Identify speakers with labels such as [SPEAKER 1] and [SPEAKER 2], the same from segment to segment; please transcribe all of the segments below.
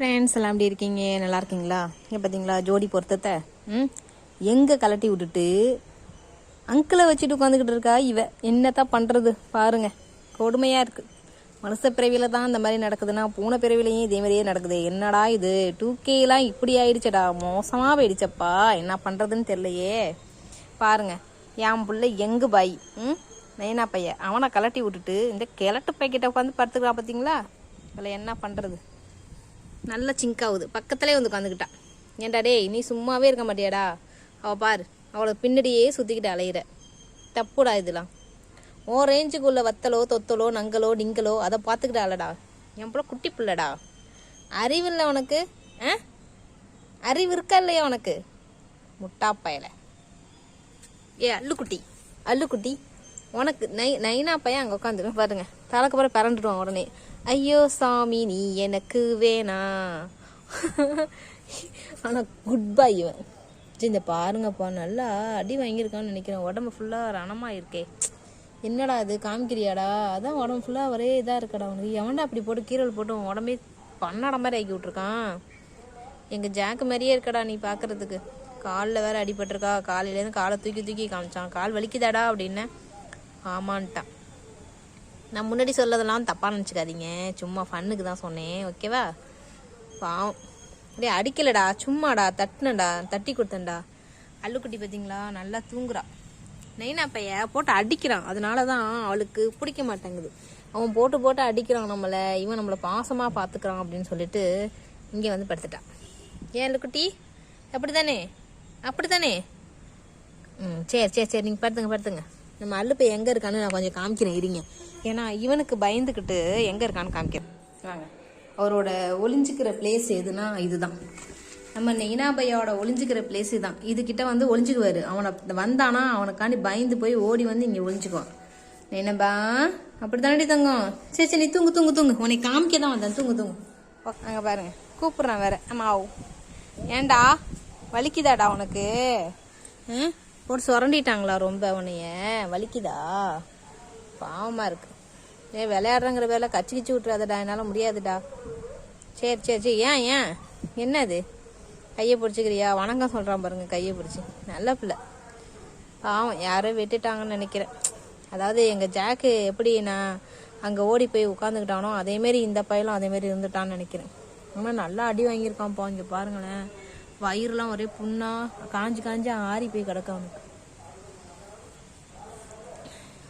[SPEAKER 1] friends எல்லாம் எப்படி இருக்கீங்க நல்லா இருக்கீங்களா இங்கே பார்த்தீங்களா ஜோடி பொருத்தத்தை ம் எங்கே கலட்டி விட்டுட்டு அங்கிளை வச்சுட்டு உட்காந்துக்கிட்டு இருக்கா இவ என்னத்தான் பண்ணுறது பாருங்க கொடுமையாக இருக்குது மனுஷ பிறவியில் தான் இந்த மாதிரி நடக்குதுன்னா பூனை பிறவிலையும் இதே மாதிரியே நடக்குது என்னடா இது டூ கேலாம் இப்படி ஆயிடுச்சடா மோசமாக போயிடுச்சப்பா என்ன பண்ணுறதுன்னு தெரியலையே பாருங்க என் பிள்ளை எங்கு பாய் ம் நைனா பையன் அவனை கலட்டி விட்டுட்டு இந்த கிழட்டு பைக்கிட்ட உட்காந்து படுத்துக்கிறான் பார்த்தீங்களா இல்லை என்ன பண்ணுறது நல்ல சிங்க் ஆகுது பக்கத்துலேயே வந்து உட்காந்துக்கிட்டான் ஏன்டா டேய் நீ சும்மாவே இருக்க மாட்டியாடா அவள் பாரு அவளை பின்னாடியே சுற்றிக்கிட்டு அலையிற தப்புடா இதெல்லாம் ஓ ரேஞ்சுக்குள்ளே வத்தலோ தொத்தலோ நங்கலோ டிங்கலோ அதை பார்த்துக்கிட்டு அலடா என் போல குட்டி பிள்ளடா அறிவு இல்லை உனக்கு ஆ அறிவு இருக்கா இல்லையா உனக்கு முட்டாப்பையில ஏ அல்லுக்குட்டி அல்லுக்குட்டி உனக்கு நை நைனா பையன் அங்கே உட்காந்துருவேன் பாருங்க தலைக்கு பிறகு பிறண்டுடுவான் உடனே ஐயோ சாமி நீ எனக்கு வேணா ஆனால் குட் பை இவன் இந்த பாருங்கப்பா நல்லா அடி வாங்கியிருக்கான்னு நினைக்கிறேன் உடம்பு ஃபுல்லாக ரணமாக இருக்கே என்னடா இது காமிக்கிறியாடா அதான் உடம்பு ஃபுல்லாக ஒரே இதாக இருக்கடா உனக்கு எவன்டா அப்படி போட்டு கீரல் போட்டு உடம்பே பண்ணாட மாதிரி ஆக்கி விட்ருக்கான் எங்கள் ஜாக்கு மாதிரியே இருக்கடா நீ பாக்குறதுக்கு காலில் வேற அடிபட்டிருக்கா காலையிலேருந்து காலை தூக்கி தூக்கி காமிச்சான் கால் வலிக்குதாடா அப்படின்னு ஆமான்ட்டான் நான் முன்னாடி சொல்லதெல்லாம் தப்பாக நினச்சிக்காதீங்க சும்மா ஃபன்னுக்கு தான் சொன்னேன் ஓகேவா பாவம் அப்படியே அடிக்கலடா சும்மாடா தட்டினடா தட்டி கொடுத்தேன்டா அள்ளுக்குட்டி பார்த்தீங்களா நல்லா தூங்குறா நைனா பைய போட்டு அடிக்கிறான் அதனால தான் அவளுக்கு பிடிக்க மாட்டேங்குது அவன் போட்டு போட்டு அடிக்கிறான் நம்மளை இவன் நம்மளை பாசமாக பார்த்துக்கிறான் அப்படின்னு சொல்லிட்டு இங்கே வந்து படுத்துட்டான் ஏன் அள்ளுக்குட்டி அப்படி தானே அப்படி தானே ம் சரி சரி சரி நீங்கள் படுத்துங்க படுத்துங்க நம்ம அல்லுப்பை எங்கே இருக்கான்னு நான் கொஞ்சம் காமிக்கிறேன் இருங்க ஏன்னா இவனுக்கு பயந்துக்கிட்டு எங்கே இருக்கான்னு காமிக்கிறேன் வாங்க அவரோட ஒளிஞ்சிக்கிற பிளேஸ் எதுனா இதுதான் நம்ம நெய்னாபையோட ஒளிஞ்சிக்கிற பிளேஸ் தான் இதுக்கிட்ட வந்து ஒளிஞ்சுக்குவார் அவனை வந்தானா அவனுக்காண்டி பயந்து போய் ஓடி வந்து இங்கே ஒளிஞ்சுக்குவான் நெய்னபா அப்படி தானடி தங்கம் சரி சரி நீ தூங்கு தூங்கு தூங்கு உன்னை காமிக்க தான் வந்தேன் தூங்கு தூங்கு அங்கே பாருங்க கூப்பிட்றான் வேற ஆமாவ் ஏண்டா வலிக்குதாடா உனக்கு போட்டு சுரண்டிட்டாங்களா ரொம்ப உனைய வலிக்குதா பாவமாக இருக்கு ஏ விளையாடுறங்கிற வேலை கச்சி கிச்சு விட்றாதடா என்னால் முடியாதுடா சரி சரி சரி ஏன் ஏன் என்னது கையை பிடிச்சிக்கிறியா வணக்கம் சொல்கிறான் பாருங்க கையை பிடிச்சி நல்ல பிள்ளை பாவம் யாரோ விட்டுட்டாங்கன்னு நினைக்கிறேன் அதாவது எங்கள் ஜாக்கு எப்படி நான் அங்கே ஓடி போய் உட்காந்துக்கிட்டானோ அதேமாரி இந்த பையலும் அதேமாரி இருந்துட்டான்னு நினைக்கிறேன் ஆனால் நல்லா அடி வாங்கியிருக்கான் இங்கே பாருங்களேன் வயிறுலாம் ஒரே புண்ணா காஞ்சி காஞ்சி ஆறி போய் கிடக்காம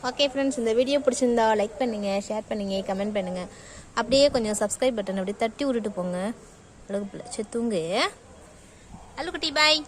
[SPEAKER 1] ஓகே ஃப்ரெண்ட்ஸ் இந்த வீடியோ பிடிச்சிருந்தா லைக் பண்ணுங்கள் ஷேர் பண்ணுங்கள் கமெண்ட் பண்ணுங்கள் அப்படியே கொஞ்சம் சப்ஸ்கிரைப் பட்டன் அப்படியே தட்டி விட்டுட்டு போங்க அழகு பிள்ளை சரி தூங்கு குட்டி பாய்